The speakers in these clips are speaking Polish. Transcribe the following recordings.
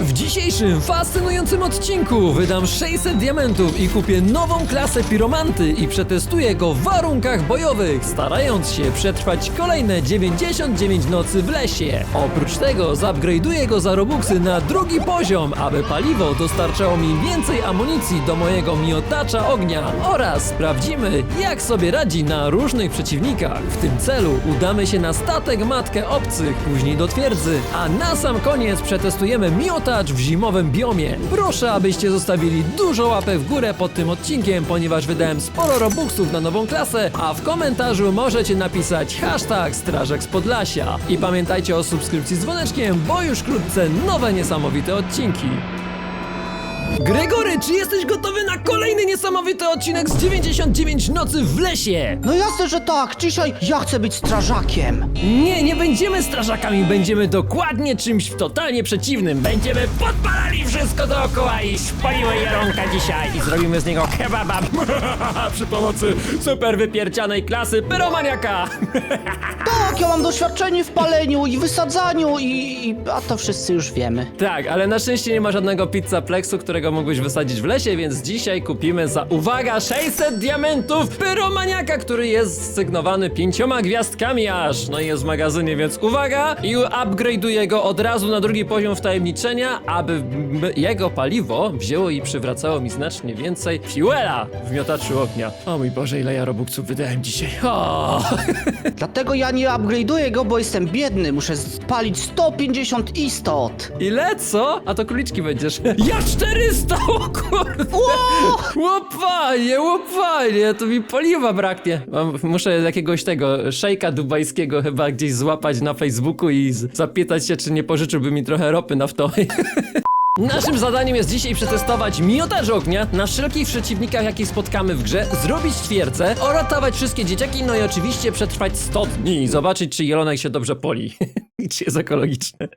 W dzisiejszym fascynującym odcinku wydam 600 diamentów i kupię nową klasę piromanty i przetestuję go w warunkach bojowych, starając się przetrwać kolejne 99 nocy w lesie. Oprócz tego zupgrade'uję go za robuxy na drugi poziom, aby paliwo dostarczało mi więcej amunicji do mojego miotacza ognia oraz sprawdzimy, jak sobie radzi na różnych przeciwnikach. W tym celu udamy się na statek matkę obcych, później do twierdzy, a na sam koniec przetestujemy miotacz w zimowym biomie. Proszę, abyście zostawili dużo łapek w górę pod tym odcinkiem, ponieważ wydałem sporo robuxów na nową klasę, a w komentarzu możecie napisać hashtag Strażak z Podlasia. I pamiętajcie o subskrypcji z dzwoneczkiem, bo już wkrótce nowe niesamowite odcinki. Gregory, czy jesteś gotowy na kolejny niesamowity odcinek z 99 nocy w lesie? No jasne, że tak. Dzisiaj ja chcę być strażakiem. Nie, nie będziemy strażakami, będziemy dokładnie czymś totalnie przeciwnym. Będziemy podpalali wszystko dookoła i spalimy Jeronka dzisiaj i zrobimy z niego kebaba przy pomocy super wypiercianej klasy pyromaniaka. Tak, ja mam doświadczenie w paleniu i wysadzaniu i, i... A to wszyscy już wiemy. tak, ale na szczęście nie ma żadnego pizzaplexu, którego mógłbyś wysadzić w lesie, więc dzisiaj kupimy za, uwaga, 600 diamentów pyromaniaka, który jest sygnowany pięcioma gwiazdkami aż. No i jest w magazynie, więc uwaga i upgrade'uję go od razu na drugi poziom wtajemniczenia, aby jego paliwo wzięło i przywracało mi znacznie więcej fuela w miotaczu ognia. O mój Boże, ile ja robuxów wydałem dzisiaj. O! Dlatego ja nie upgrade'uję go, bo jestem biedny. Muszę spalić 150 istot. Ile? Co? A to króliczki będziesz. Ja 400! O kurde! Łopanie, łopanie, to mi paliwa braknie. Mam, muszę jakiegoś tego szejka dubajskiego chyba gdzieś złapać na Facebooku i z- zapytać się, czy nie pożyczyłby mi trochę ropy naftowej. Naszym zadaniem jest dzisiaj przetestować miotacz ognia na wszelkich przeciwnikach, jakich spotkamy w grze, zrobić twierdzę, oratować wszystkie dzieciaki, no i oczywiście przetrwać 100 dni, zobaczyć, czy jelonek się dobrze poli i czy jest ekologiczny.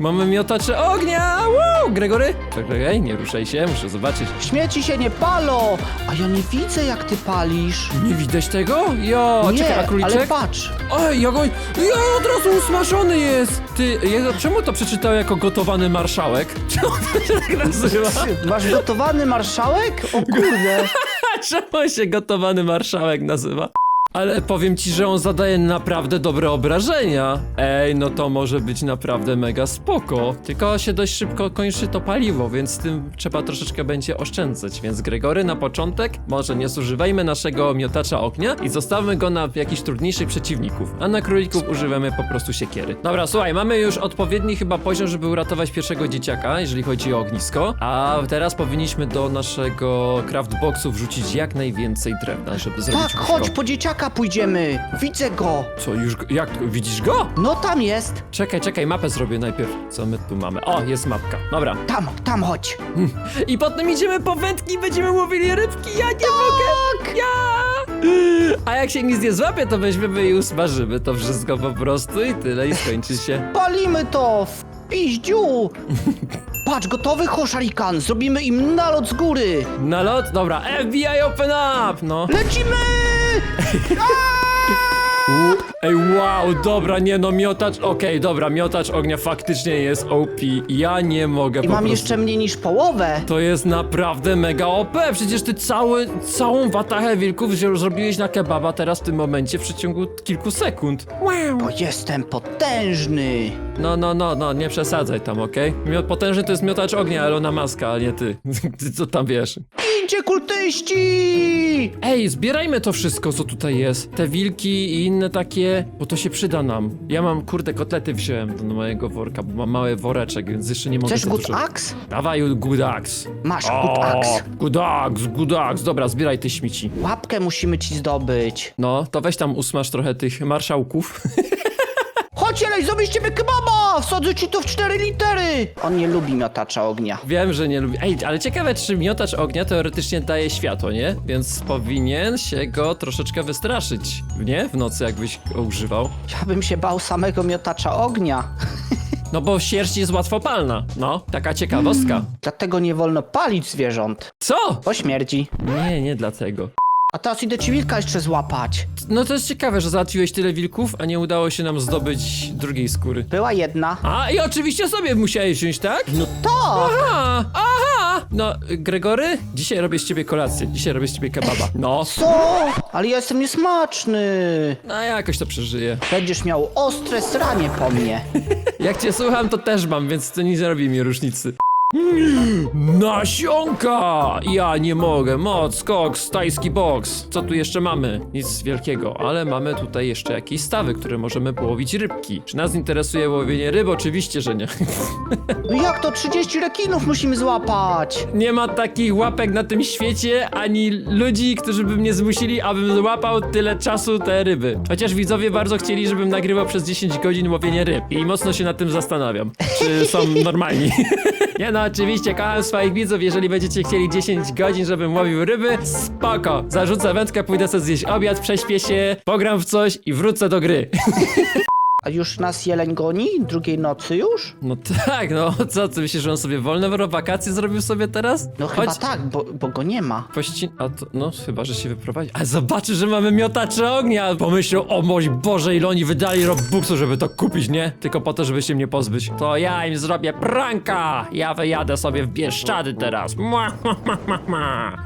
Mamy miotacze ognia! Woo! Gregory? Czekaj, nie ruszaj się, muszę zobaczyć. Śmieci się nie palą, a ja nie widzę jak ty palisz. Nie widać tego? Jo, nie, czekaj, a króliczek? ale patrz. Oj, jak oj, ja od razu usmażony jest! Ty, ja, czemu to przeczytał jako gotowany marszałek? Czemu to się tak nazywa? Masz gotowany marszałek? O kurde. Czemu się gotowany marszałek nazywa? Ale powiem ci, że on zadaje naprawdę dobre obrażenia. Ej, no to może być naprawdę mega spoko. Tylko się dość szybko kończy to paliwo, więc z tym trzeba troszeczkę będzie oszczędzać. Więc Gregory na początek może nie zużywajmy naszego miotacza ognia i zostawmy go na jakichś trudniejszych przeciwników. A na królików używamy po prostu siekiery. Dobra, słuchaj, mamy już odpowiedni chyba poziom, żeby uratować pierwszego dzieciaka, jeżeli chodzi o ognisko. A teraz powinniśmy do naszego craftboxu wrzucić jak najwięcej drewna, żeby zrobić Tak, łóżko. chodź, po dzieciaka pójdziemy. Widzę go. Co, już go, jak, to- widzisz go? No tam jest. Czekaj, czekaj, mapę zrobię najpierw. Co my tu mamy? O, jest mapka. Dobra. Tam, tam chodź. I potem idziemy po wędki i będziemy łowili rybki. Ja nie mogę. Ja! A jak się nic nie złapie, to weźmiemy i usmażymy to wszystko po prostu i tyle i skończy się. Palimy to w piździu. Patrz, gotowy hoszarikan. Zrobimy im nalot z góry. Na lot? Dobra, FBI open up! No. Lecimy! Ej, wow, dobra, nie no, miotacz, okej, dobra, miotacz ognia faktycznie jest OP. Ja nie mogę I po mam prostu. jeszcze mniej niż połowę. To jest naprawdę mega OP. Przecież ty cały, całą watachę wilków zrobiłeś na kebaba teraz w tym momencie w przeciągu kilku sekund. Wow. Bo jestem potężny. No, no, no, no, nie przesadzaj tam, okej? Potężny to jest miotacz ognia, Elona Maska, a nie ty. ty co tam wiesz? Gincie kultyści! Ej, zbierajmy to wszystko, co tutaj jest. Te wilki i inne takie, bo to się przyda nam. Ja mam, kurde, kotlety wziąłem do mojego worka, bo mam mały woreczek, więc jeszcze nie mogę Chcesz za good dużo- axe? Dawaj, good axe. Masz good axe. good axe, good axe. Dobra, zbieraj te śmieci. Łapkę musimy ci zdobyć. No, to weź tam usmaż trochę tych marszałków. Chodź, Jelej, zrobię z ciebie kebaba! Wsadzę ci to w cztery litery! On nie lubi miotacza ognia. Wiem, że nie lubi. Ej, ale ciekawe, czy miotacz ognia teoretycznie daje światło, nie? Więc powinien się go troszeczkę wystraszyć, nie? W nocy, jakbyś go używał. Ja bym się bał samego miotacza ognia. No bo sierść jest łatwopalna. No, taka ciekawostka. Dlatego nie wolno palić zwierząt. Co? Po śmierci. Nie, nie dlatego. A teraz idę ci wilka jeszcze złapać. No to jest ciekawe, że załatwiłeś tyle wilków, a nie udało się nam zdobyć drugiej skóry. Była jedna. A, i oczywiście sobie musiałeś wziąć, tak? No tak! Aha, aha! No, Gregory, dzisiaj robię z ciebie kolację, dzisiaj robię z ciebie kebaba. No, Co? Ale ja jestem niesmaczny. no jakoś to przeżyję. Będziesz miał ostre sranie po mnie. Jak cię słucham, to też mam, więc to nie zrobi mi różnicy. Nasionka! Ja nie mogę. Moc, koks, tajski boks. Co tu jeszcze mamy? Nic wielkiego, ale mamy tutaj jeszcze jakieś stawy, które możemy połowić rybki. Czy nas interesuje łowienie ryb? Oczywiście, że nie. No jak to 30 rekinów musimy złapać? Nie ma takich łapek na tym świecie, ani ludzi, którzy by mnie zmusili, abym złapał tyle czasu te ryby. Chociaż widzowie bardzo chcieli, żebym nagrywał przez 10 godzin łowienie ryb. I mocno się nad tym zastanawiam, czy są normalni. Nie no, oczywiście, kocham swoich widzów, jeżeli będziecie chcieli 10 godzin, żebym łowił ryby, spoko. Zarzucę wędkę, pójdę sobie zjeść obiad, prześpię się, pogram w coś i wrócę do gry. A już nas jeleń goni? Drugiej nocy już? No tak, no co, ty myślisz, że on sobie wolne wakacje zrobił sobie teraz? No chyba tak, bo, bo go nie ma. Pościn... A to, no, chyba, że się wyprowadzi. A zobaczy, że mamy miotacze ognia. Pomyślał, o mój Boże, ile oni wydali Robuxu, żeby to kupić, nie? Tylko po to, żeby się mnie pozbyć. To ja im zrobię pranka. Ja wyjadę sobie w Bieszczady teraz. Mua, ma, ma, ma, ma.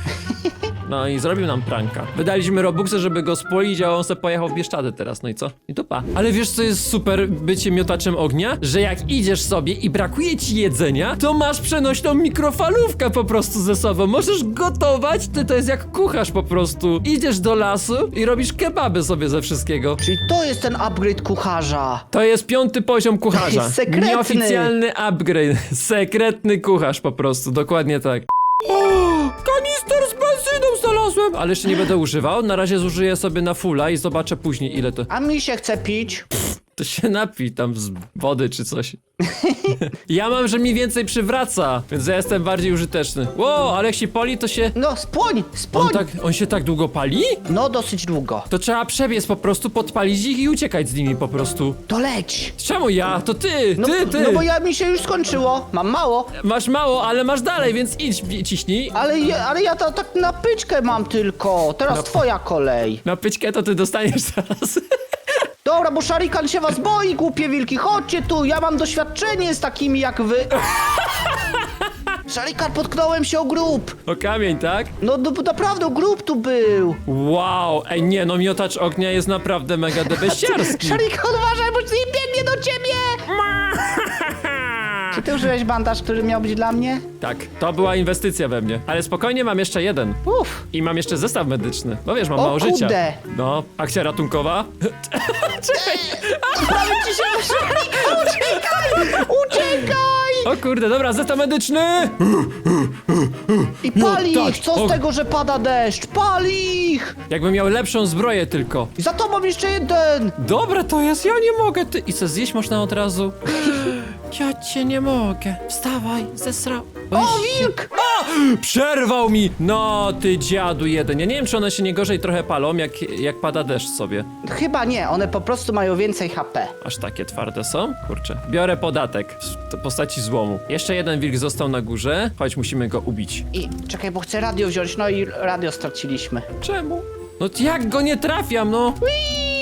No i zrobił nam pranka. Wydaliśmy Robuxy, żeby go spolić, a on se pojechał w Bieszczady teraz, no i co? I to pa. Ale wiesz, co jest super bycie miotaczem ognia? Że jak idziesz sobie i brakuje ci jedzenia, to masz przenośną mikrofalówkę po prostu ze sobą. Możesz gotować, ty to jest jak kucharz po prostu. Idziesz do lasu i robisz kebaby sobie ze wszystkiego. Czyli to jest ten upgrade kucharza. To jest piąty poziom kucharza. Sekretny. Nieoficjalny upgrade. Sekretny kucharz po prostu, dokładnie tak. O, kanister z znalazłem! Ale jeszcze nie będę używał. Na razie zużyję sobie na fulla i zobaczę później ile to... A mi się chce pić. To się napij tam z wody czy coś. ja mam, że mi więcej przywraca, więc ja jestem bardziej użyteczny. Wow, ale jak się pali, to się... No, spłoń, On, spłoń! tak, on się tak długo pali? No, dosyć długo. To trzeba przebiec po prostu, podpalić ich i uciekać z nimi po prostu. To leć! Czemu ja? To ty, No, ty, ty! no bo ja mi się już skończyło. Mam mało. Masz mało, ale masz dalej, więc idź, bi- ciśnij. Ale, ja- ale ja to tak na pyczkę mam tylko. Teraz twoja kolej. Na pyćkę to ty dostaniesz zaraz. Dobra, bo szarikan się was boi, głupie wilki. Chodźcie tu, ja mam doświadczenie z takimi jak wy. Szarikan, potknąłem się o grób. O kamień, tak? No, no naprawdę, grób tu był. Wow, ej nie, no miotacz ognia jest naprawdę mega debeściarski. Szarikan, uważaj, bo z nim biegnie do ciebie. Ty użyłeś bandaż, który miał być dla mnie? tak, to była inwestycja we mnie. Ale spokojnie, mam jeszcze jeden. Uff. I mam jeszcze zestaw medyczny. No wiesz, mam O mało życia. kurde. No, akcja ratunkowa. Prawie ci się uciekaj! O kurde, dobra, zestaw medyczny! I No pali tak, ich! Co o- z tego, że pada deszcz? Pali ich! Jakbym miał lepszą zbroję tylko. I za tobą jeszcze jeden! Dobre to jest, ja nie mogę, ty. I co, zjeść można od razu? Ja cię nie mogę. Wstawaj, zesrałeś O, wilk! Przerwał mi! No, ty dziadu jeden. Ja nie wiem, czy one się nie gorzej trochę palą, jak, jak pada deszcz sobie. Chyba nie, one po prostu mają więcej HP. Aż takie twarde są? Kurczę. Biorę podatek w postaci złomu. Jeszcze jeden wilk został na górze. Chodź, musimy go ubić. I czekaj, bo chcę radio wziąć, no i radio straciliśmy. Czemu? No jak go nie trafiam, no? Whee!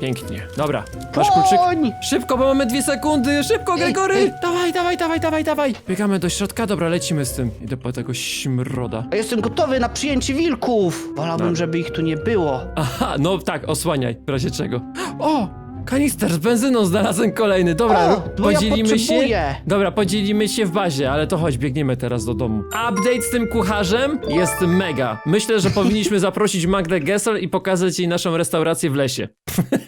Pięknie. Dobra, masz kluczyk? Koń! Szybko, bo mamy dwie sekundy! Szybko, Gregory! ej. Dawaj, dawaj, dawaj, dawaj, dawaj! Biegamy do środka, dobra, lecimy z tym. Idę po tego śmroda. A Jestem gotowy na przyjęcie wilków! Wolałbym, No. żeby ich tu nie było. Aha, no tak, osłaniaj, w razie czego. O! Kanister z benzyną znalazłem kolejny. Dobra, O, bo ja podzielimy się. potrzebuję. Dobra, podzielimy się w bazie, ale to chodź, biegniemy teraz do domu. Update z tym kucharzem jest mega. Myślę, że powinniśmy zaprosić Magdę Gessel i pokazać jej naszą restaurację w lesie.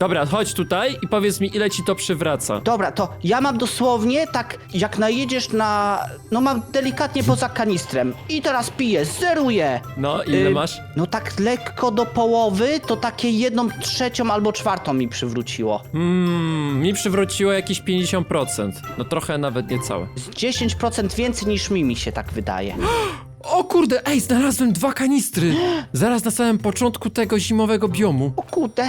Dobra, chodź tutaj i powiedz mi, ile ci to przywraca. Dobra, to ja mam dosłownie tak, jak najedziesz na... No mam delikatnie poza kanistrem. I teraz piję, zeruję. No, ile Y, masz? No tak lekko do połowy, to takie jedną trzecią albo czwartą mi przywróciło. Mmm, mi przywróciło jakieś 50%. No trochę nawet niecałe. Z 10% więcej niż mi mi się tak wydaje. O kurde, ej, znalazłem dwa kanistry. Zaraz na samym początku tego zimowego biomu. O kurde.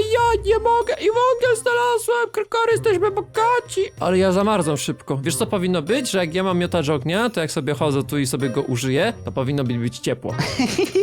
Ja nie mogę i węgiel znalazłem, Gregory, jesteśmy bogaci. Ale ja zamarzam szybko. Wiesz co powinno być? Że jak ja mam miotacz ognia, to jak sobie chodzę tu i sobie go użyję, to powinno być, być ciepło.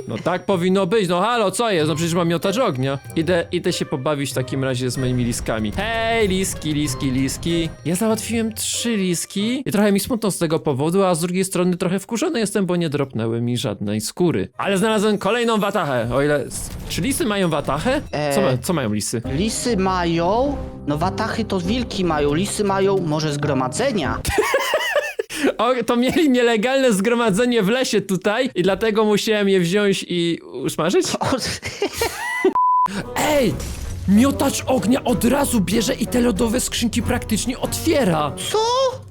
No tak powinno być, no halo, co jest? No przecież mam miotacz ognia. Idę, idę się pobawić w takim razie z moimi liskami. Hej, liski, liski, liski. Ja załatwiłem trzy liski i trochę mi smutno z tego powodu, a z drugiej strony trochę wkurzony jestem, bo nie dropnęły mi żadnej skóry. Ale znalazłem kolejną watachę, o ile... Czy lisy mają watachę? Co, ma, co mają lisy? Lisy mają, no watachy to wilki mają, lisy mają może zgromadzenia. O, to mieli nielegalne zgromadzenie w lesie tutaj i dlatego musiałem je wziąć i usmażyć? O, Ej! Miotacz ognia od razu bierze i te lodowe skrzynki praktycznie otwiera. Co?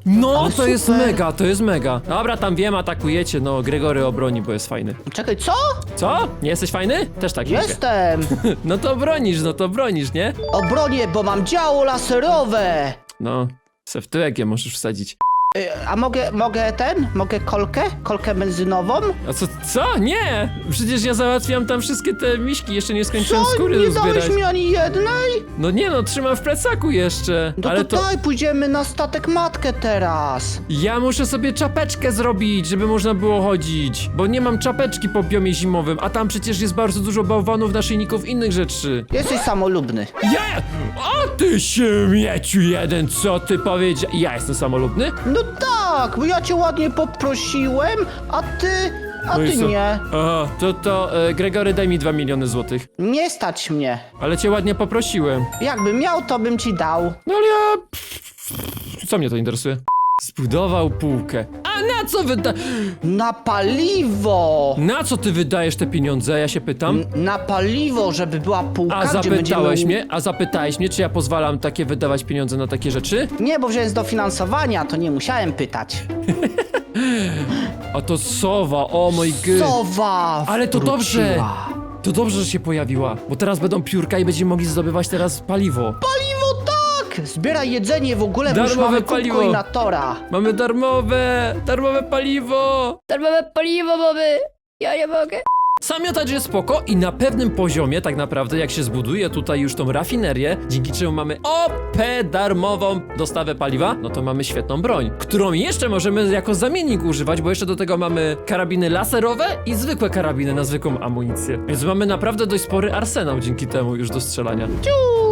No, Ale to jest super. mega, to jest mega. Dobra, tam wiem, atakujecie, no, Gregory obroni, bo jest fajny. Czekaj, co? Co? Nie jesteś fajny? Też tak mówię. Jestem! No to bronisz, no to bronisz, nie? Obronię, bo mam działo laserowe! No, se w tyłek je możesz wsadzić. Y, A mogę, mogę ten? Mogę kolkę? Kolkę benzynową? A co, co? Nie! Przecież ja załatwiam tam wszystkie te miśki, jeszcze nie skończyłem Co? skóry Nie dałeś mi ani jednej? No nie no, trzymam w plecaku jeszcze. No Ale to, to... daj, pójdziemy na statek matkę teraz. Ja muszę sobie czapeczkę zrobić, żeby można było chodzić. Bo nie mam czapeczki po biomie zimowym, a tam przecież jest bardzo dużo bałwanów, naszyjników, innych rzeczy. Jesteś samolubny. Ja... A ty śmieciu jeden, co ty powiedział? Ja jestem samolubny? No tak, bo ja cię ładnie poprosiłem, a ty... A No ty nie. Aha, to to, e, Gregory, daj mi 2 miliony złotych. Nie stać mnie. Ale cię ładnie poprosiłem. Jakbym miał, to bym ci dał. No ale ja... Co mnie to interesuje? Zbudował półkę. A na co wyda... Na paliwo! Na co ty wydajesz te pieniądze? Ja się pytam. Na paliwo, żeby była półka, A gdzie zapytałeś będziemy... mnie? A zapytałeś mnie, czy ja pozwalam takie wydawać pieniądze na takie rzeczy? Nie, bo wziąłem z dofinansowania, to nie musiałem pytać. A to sowa, o mój gy. Sowa Ale to dobrze. wróciła. To dobrze, że się pojawiła, bo teraz będą piórka i będziemy mogli zdobywać teraz paliwo. Paliwo tak! Zbieraj jedzenie w ogóle, bo już Darmowe mamy paliwo. Mamy darmowe, darmowe paliwo. Darmowe paliwo mamy! Ja nie mogę. Sam miotacz jest spoko i na pewnym poziomie tak naprawdę jak się zbuduje tutaj już tą rafinerię, dzięki czemu mamy OP darmową dostawę paliwa, no to mamy świetną broń, którą jeszcze możemy jako zamiennik używać, bo jeszcze do tego mamy karabiny laserowe i zwykłe karabiny na zwykłą amunicję. Więc mamy naprawdę dość spory arsenał dzięki temu już do strzelania. Ciu!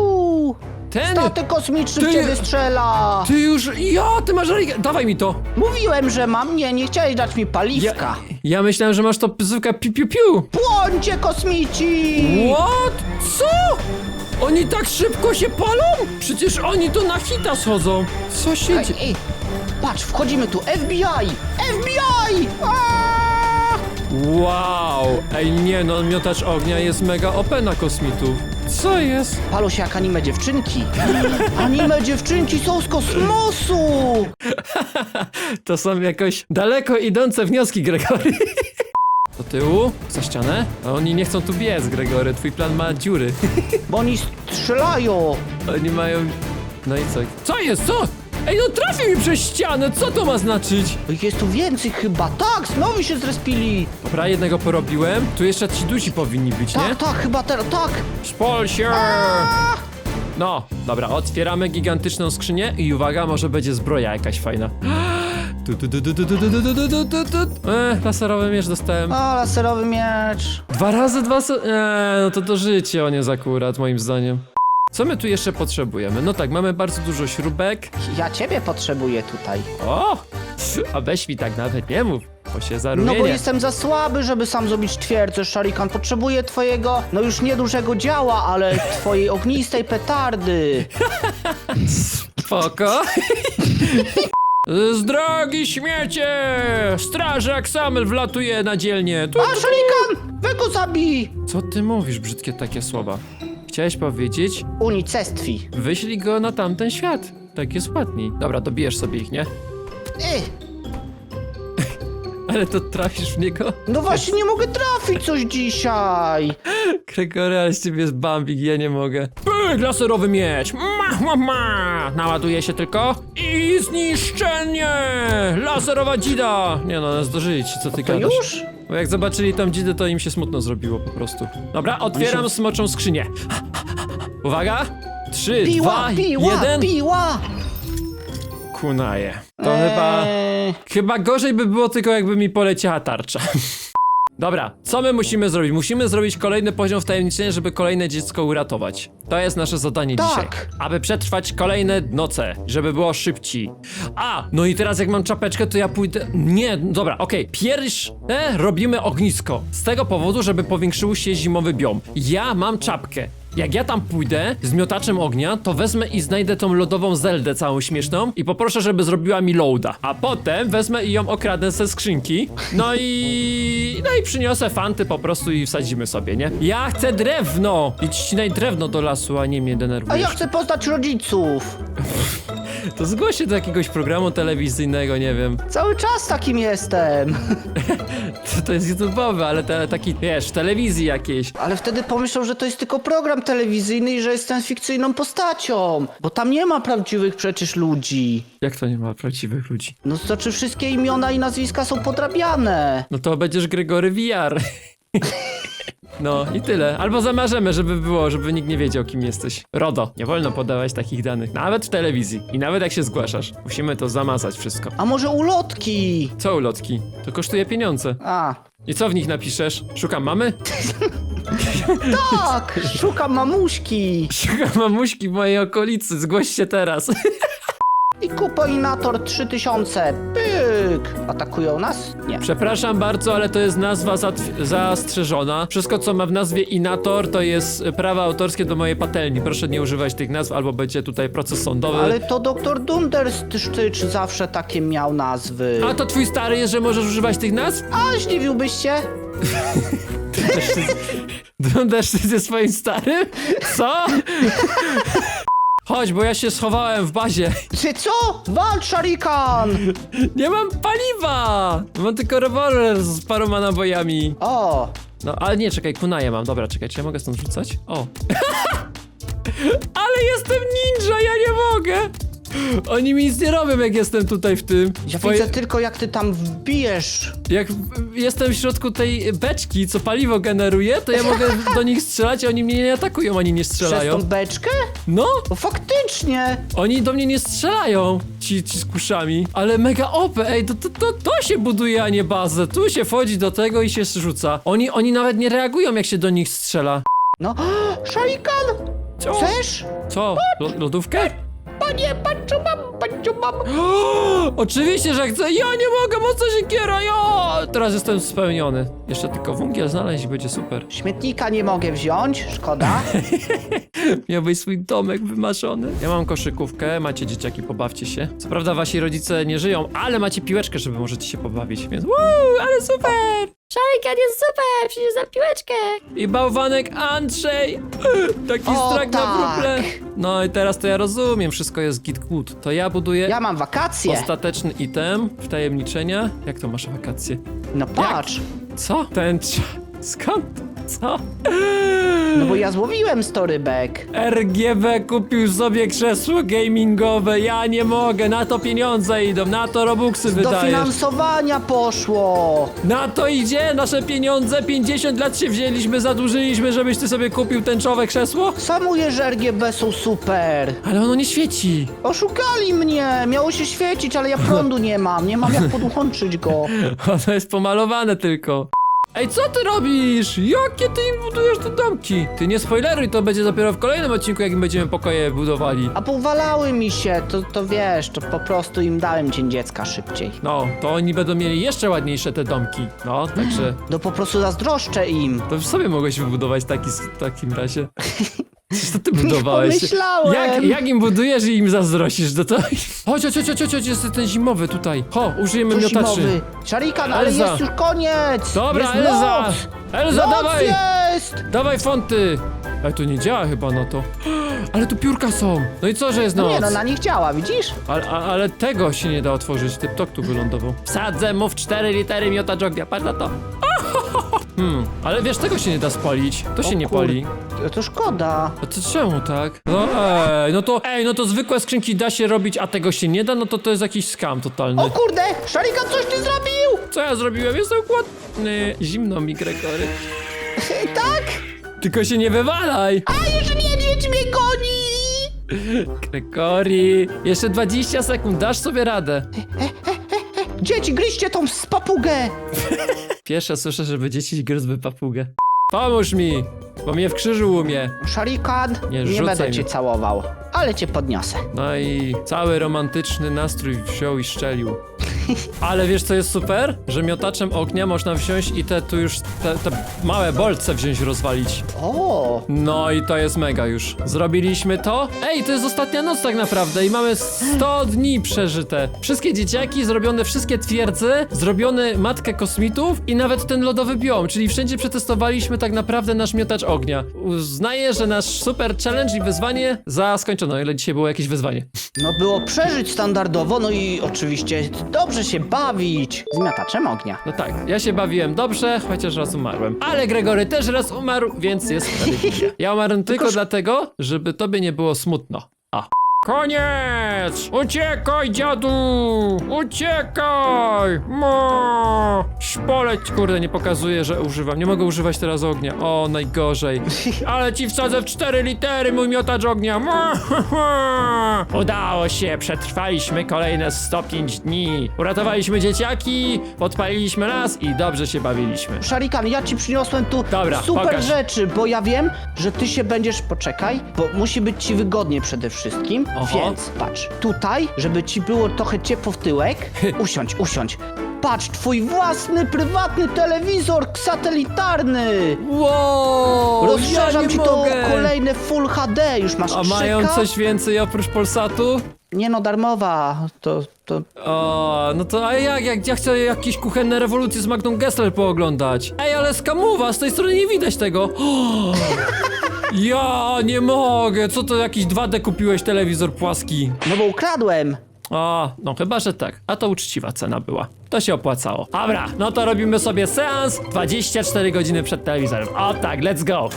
Ten... Statek kosmiczny Ty- w ciebie strzela! Ty już... Ja, ty masz... rękę- Dawaj mi to! Mówiłem, że mam. Nie, nie chciałeś dać mi paliwka. Ja myślałem, że masz to zwykłe piu piu piu. Płońcie kosmici! What? Co? Oni tak szybko się palą? Przecież oni to na hita schodzą. Co się Ej, dzieje? ej, patrz, wchodzimy tu. FBI! FBI! Aaaa! Wow! Ej, nie no, miotacz ognia jest mega OP na kosmitów. Co jest? Palą się jak anime dziewczynki. Anime dziewczynki są z kosmosu! To są jakoś daleko idące wnioski, Gregory. Do tyłu? Za ścianę? A oni nie chcą tu biec, Gregory. Twój plan ma dziury. Bo oni strzelają! Oni mają... No i co? Co jest? Co? Ej, no trafi mi przez ścianę! Co to ma znaczyć? Jest tu więcej chyba. Tak, znowu się zrespili. Dobra, jednego porobiłem. Tu jeszcze ci dusi powinni być, nie? Tak, tak, chyba teraz, tak. Spol się! No, dobra, otwieramy gigantyczną skrzynię i uwaga, może będzie zbroja jakaś fajna. Tu, tu, tu, tu, tu, tu, tu, tu, tu, tu, tu, tu. E, laserowy miecz dostałem. O, laserowy miecz. Dwa razy dwa so... Eee, no to to życie on jest akurat, moim zdaniem. Co my tu jeszcze potrzebujemy? No tak, mamy bardzo dużo śrubek. Ja ciebie potrzebuję tutaj. O! A weź mi tak nawet nie mów, bo się No bo jestem za słaby, żeby sam zrobić twierdzę, Sharikan. Potrzebuję twojego, no już niedużego działa, ale twojej ognistej petardy. Spoko. Z drogi śmiecie! Strażak Samel wlatuje na dzielnię. Tu... A, Sharikan! Wy go zabij! Co ty mówisz, brzydkie takie słowa? Chciałeś powiedzieć, Unicestwi. wyślij go na tamten świat. Tak jest ładniej. Dobra, dobijesz sobie ich, nie? Ej, Ale to trafisz w niego? no właśnie nie mogę trafić coś dzisiaj. Gregory, ale z ciebie jest bambik, ja nie mogę. Pyk, laserowy miecz! Ma, ma, ma! Naładuje się tylko i zniszczenie! Laserowa dzida! Nie no, nas dożyć, co ty To gadasz? już? Bo jak zobaczyli tam dzidę, to im się smutno zrobiło po prostu. Dobra, otwieram się- smoczą skrzynię. Uwaga! Trzy, Piła, dwa, piła, jeden. piła! Kunaje. To chyba... Eee, Chyba gorzej by było tylko jakby mi poleciała tarcza. Dobra, co my musimy zrobić? Musimy zrobić kolejny poziom wtajemniczenia, żeby kolejne dziecko uratować. To jest nasze zadanie Tak. dzisiaj. Aby przetrwać kolejne noce, żeby było szybciej. A, no i teraz jak mam czapeczkę, to ja pójdę... Nie, dobra, okej. Pierwsze robimy ognisko. Z tego powodu, żeby powiększył się zimowy biom. Ja mam czapkę. Jak ja tam pójdę z miotaczem ognia, to wezmę i znajdę tą lodową Zeldę całą śmieszną i poproszę, żeby zrobiła mi loada. A potem wezmę i ją okradnę ze skrzynki. No i... No i przyniosę fanty po prostu i wsadzimy sobie, nie? Ja chcę drewno! Idź ścinaj drewno do lasu, a nie mnie a denerwujesz. ja chcę poznać rodziców. To zgłoś się do jakiegoś programu telewizyjnego, nie wiem. Cały czas takim jestem. To, to jest YouTube'owe, ale te, taki, wiesz, w telewizji jakiejś. Ale wtedy pomyślą, że to jest tylko program telewizyjny i że jestem fikcyjną postacią. Bo tam nie ma prawdziwych przecież ludzi. Jak to nie ma prawdziwych ludzi? No to znaczy wszystkie imiona i nazwiska są podrabiane. No to będziesz Gregory VR. No i tyle. Albo zamarzemy, żeby było, żeby nikt nie wiedział, kim jesteś. RODO. Nie wolno podawać takich danych. Nawet w telewizji. I nawet jak się zgłaszasz. Musimy to zamazać wszystko. A może ulotki? Co ulotki? To kosztuje pieniądze. A, I co w nich napiszesz? Szukam mamy? tak, szukam mamuśki. Szukam mamuśki w mojej okolicy. Zgłoś się teraz. I kupoinator 3000. Pyk. Atakują nas? Nie. Przepraszam bardzo, ale to jest nazwa zatw- zastrzeżona. Wszystko, co ma w nazwie Inator, to jest prawa autorskie do mojej patelni. Proszę nie używać tych nazw, albo będzie tutaj proces sądowy. Ale to doktor Dunderstycz zawsze takie miał nazwy. A to twój stary jest, że możesz używać tych nazw? A zdziwiłbyś się? Ty ze swoim starym? Co? Chodź, bo ja się schowałem w bazie. Ty co? Walcz, Sharikan! Nie mam paliwa! Mam tylko rewolwer z paroma nabojami. O, No, ale nie, czekaj, kunaję mam. Dobra, czekaj, czy ja mogę stąd rzucać? O. ale jestem ninja, ja nie mogę! Oni mi nic nie robią, jak jestem tutaj w tym. ja widzę tylko jak ty tam wbijesz. Jak w- jestem w środku tej beczki, co paliwo generuje, to ja mogę do nich strzelać, a oni mnie nie atakują, ani nie Przez strzelają. tą beczkę? No, No faktycznie. oni do mnie nie strzelają, ci, ci z kuszami. Ale mega OP, ej, to, to, to, to się buduje, a nie bazę. Tu się wchodzi do tego i się rzuca. Oni, oni nawet nie reagują, jak się do nich strzela. No, Sharikan! Co? Chcesz? Co? Lo- Lodówkę? Panie, patrzu mam, Oczywiście, że chcę. Ja nie mogę, mocno się kiera, ja! Teraz jestem spełniony. Jeszcze tylko węgiel znaleźć i będzie super. Śmietnika nie mogę wziąć, szkoda. Miałbyś swój domek wymaszony. Ja mam koszykówkę, macie dzieciaki, pobawcie się. Co prawda wasi rodzice nie żyją, ale macie piłeczkę, żeby możecie się pobawić, więc ale super! Szarikan jest super, przyjdzie za piłeczkę. I bałwanek Andrzej! Taki O, strach na tak. wróble. No i teraz to ja rozumiem, wszystko jest git good. To ja buduję Ja mam wakacje. ostateczny item wtajemniczenia. Jak to masz wakacje? No patrz. Co? Tęcza. Skąd? Co? No bo ja złowiłem storybek. RGB kupił sobie krzesło gamingowe. Ja nie mogę, na to pieniądze idą, na to robuxy Do wydajesz. finansowania poszło. Na to idzie nasze pieniądze. 50 lat się wzięliśmy, zadłużyliśmy, żebyś ty sobie kupił tęczowe krzesło. Samuje, że RGB są super. Ale ono nie świeci. Oszukali mnie. Miało się świecić, ale ja prądu nie mam. Nie mam jak podłączyć go. Ono jest pomalowane tylko. Ej, co ty robisz? Jakie ty im budujesz te domki? Ty nie spoileruj, to będzie dopiero w kolejnym odcinku, jak im będziemy pokoje budowali. A powalały mi się, to, to wiesz, to po prostu im dałem dzień dziecka szybciej. No, to oni będą mieli jeszcze ładniejsze te domki. No, także No po prostu zazdroszczę im. to w sobie mogłeś wybudować taki w takim razie. To ty budowałeś. pomyślałem. Jak, jak im budujesz i im zazdrościsz, to to... Chodź, chodź, chodź, chodź, chodź, jest ten zimowy tutaj. Ho, użyjemy To miotaczy. zimowy. Szarikan, ale Elza. jest już koniec. Dobra, jest Elza! Noc. Elza, noc dawaj! jest! Dawaj fonty! Ale to nie działa chyba na to. Ale tu piórka są! No i co, że jest No noc? nie, no na nich działa, widzisz? ale, a- ale tego się nie da otworzyć, typ tok tu wylądował. Wsadzę mu w cztery litery miotacz ognia, patrz na to. Hmm, ale wiesz, tego się nie da spalić. To się O nie kur- pali. To, to szkoda. A to czemu tak? No ej, no to, ej, no to zwykłe skrzynki da się robić, a tego się nie da, no to to jest jakiś skam totalny. O kurde, Szarikan, coś ty zrobił! Co ja zrobiłem? Jestem głodny. Zimno mi, Gregory. tak? Tylko się nie wywalaj! A już niedźwiedź mnie goni! Gregory, jeszcze 20 sekund, dasz sobie radę. Dzieci, gryźcie tą z papugę! Pierwsze słyszę, żeby dzieci gryzły papugę. Pomóż mi, bo mnie w krzyżu umie. Szarikan, Nie nie, rzucaj będę cię całował, ale cię podniosę. No i cały romantyczny nastrój wziął i szczelił. Ale wiesz co jest super? Że miotaczem ognia można wziąć i te tu już te, te małe bolce wziąć rozwalić. O, No i to jest mega już. Zrobiliśmy to? Ej, to jest ostatnia noc tak naprawdę i mamy 100 dni przeżyte. Wszystkie dzieciaki, zrobione wszystkie twierdze, zrobione matkę kosmitów i nawet ten lodowy biom, czyli wszędzie przetestowaliśmy tak naprawdę nasz miotacz ognia. Uznaję, że nasz super challenge i wyzwanie za skończone, o ile dzisiaj było jakieś wyzwanie. no było przeżyć standardowo, no i oczywiście dobrze się bawić z miotaczem ognia. No tak, ja się bawiłem dobrze, chociaż raz umarłem. Ale Gregory też raz umarł, więc jest sprawiedliwie. Ja umarłem tylko dlatego, żeby tobie nie było smutno. Koniec! Uciekaj, dziadu! Uciekaj! Mo! Szpoleć, kurde, nie pokazuje, że używam. Nie mogę używać teraz ognia. O, najgorzej. Ale ci wsadzę w cztery litery, mój miotacz ognia. Mo! Udało się, przetrwaliśmy kolejne 105 dni. Uratowaliśmy dzieciaki, podpaliliśmy las i dobrze się bawiliśmy. Szarikan, ja ci przyniosłem tu Dobra, super pokaż. rzeczy, bo ja wiem, że ty się będziesz, poczekaj, bo musi być ci wygodnie przede wszystkim, Oho. więc patrz, tutaj, żeby ci było trochę ciepło w tyłek, usiądź, usiądź. Patrz, twój własny, prywatny telewizor satelitarny! Wow! Rozszerzam ja ci to mogę. kolejne Full HD, już masz A mają 3K? coś więcej oprócz Polsatu? Nie no, darmowa, to, to... O, no to a jak, jak ja chcę jakieś kuchenne rewolucje z Magdą Gessler pooglądać? Ej, ale skamuwa, z tej strony nie widać tego. Ja nie mogę, co to jakiś 2D kupiłeś telewizor płaski? No bo ukradłem. O, no chyba, że tak. A to uczciwa cena była. To się opłacało. Dobra, no to robimy sobie seans 24 godziny przed telewizorem. O tak, let's go.